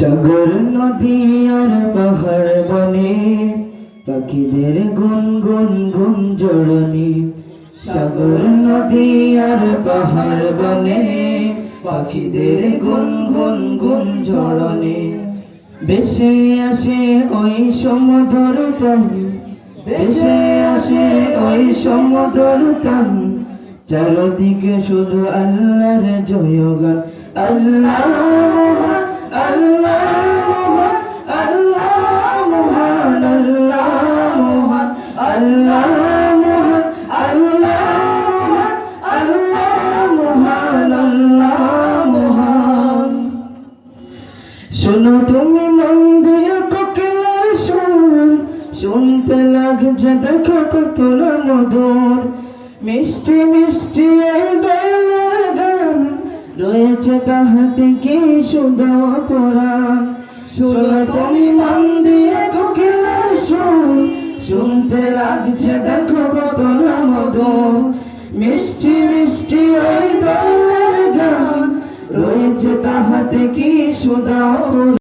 সাগর নদী আর পাহাড় বনে, পাখিদের গুন গুন গুন জড়নি সাগর নদী আর পাহাড় বনে, পাখিদের গুন গুন গুন জড়নি বেশে আসে ওই সমুদ্র তাম বেশে আসে ওই সমুদ্র তাম চারদিকে শুধু আল্লাহর জয়গান, আল্লাহ আল্লাহ শোনো তুমি মন দিয়ে কোকিলার সুর, শুনতে লাগছে দেখো কত মধুর। মিষ্টি মিষ্টি গান, রয়েছে তাহাতে কি সুদা পরাণ শোনো তুমি মন দিয়ে শুনতে লাগছে দেখো কত না মধুর মিষ্টি মিষ্টি ওই দলের গান। রয়েছে তাহাতে কি সুদা